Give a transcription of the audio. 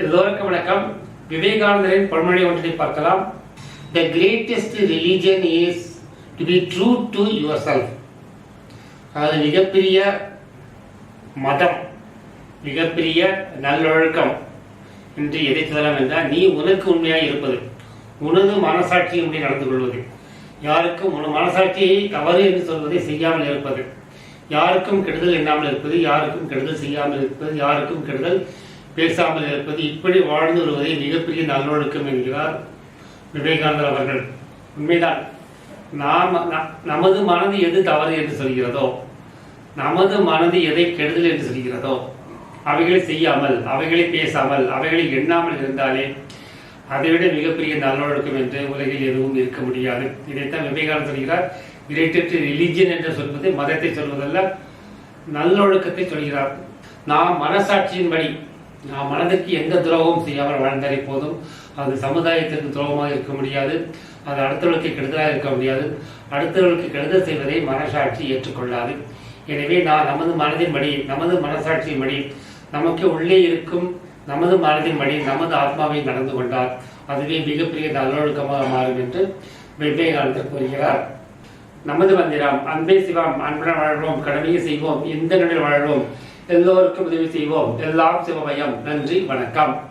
எல்லோருக்கும் வணக்கம். விவேகானந்தரின் பழமொழி ஒன்றை பார்க்கலாம். The greatest religion is to be true to yourself அதாவது மிகப்பெரிய மதம் மிகப்பெரிய நல்லொழுக்கம் என்று எதை சொல்லலாம் என்றால் நீ உனக்கு உண்மையாக இருப்பது உனது மனசாட்சியின்படி நடந்து கொள்வது. யாருக்கும் உன மனசாட்சியை தவறு என்று சொல்வதை செய்யாமல் இருப்பது. யாருக்கும் கெடுதல் எண்ணாமல் இருப்பது யாருக்கும் கெடுதல் செய்யாமல் இருப்பது யாருக்கும் கெடுதல் பேசாமல் இருப்பது இப்படி வாழ்ந்து வருவதே மிகப்பெரிய நல்லொழுக்கம் என்கிறார் விவேகானந்தர் அவர்கள். உண்மைதான். நாம் நமது மனது எது தவறு என்று சொல்கிறதோ நமது மனது எதை கெடுதல் என்று சொல்கிறதோ அவைகளை செய்யாமல் அவைகளை பேசாமல் அவைகளை எண்ணாமல் இருந்தாலே அதைவிட மிகப்பெரிய நல்லொழுக்கம் என்று உலகில் எதுவும் இருக்க முடியாது. இதைத்தான் விவேகானந்தர் சொல்கிறார். கிரேட்டஸ்ட் ரிலிஜியன் என்று சொல்வது மதத்தை சொல்வதல்ல நல்லொழுக்கத்தை சொல்கிறார். நாம் மனசாட்சியின்படி நான் மனதுக்கு எந்த துரோகமும் செய்யாமல் வாழ்ந்தாலே போதும். அது சமுதாயத்திற்கு துரோகமாக இருக்க முடியாது. அது அடுத்தவர்களுக்கு கெடுதலாக இருக்க முடியாது. அடுத்தவர்களுக்கு கெடுதல் செய்வதை மனசாட்சி ஏற்றுக்கொள்ளாது. எனவே நான் நமது மனதின்படி நமது மனசாட்சியின்படி நமக்கு உள்ளே இருக்கும் நமது மனதின்படி நமது ஆத்மாவை நடந்து கொண்டார் அதுவே மிகப்பெரிய நல்லொழுக்கமாக மாறும் என்று விவேகானந்தர் கூறுகிறார். நமது மந்திரம் அன்பே சிவம் அன்புடன் வாழ்வோம் கடமையை செய்வோம் எந்த நிலையில் வாழ்வோம். எல்லோருக்கும் உதவி செய்வோம். எல்லாம் சிவமயம். நன்றி வணக்கம்.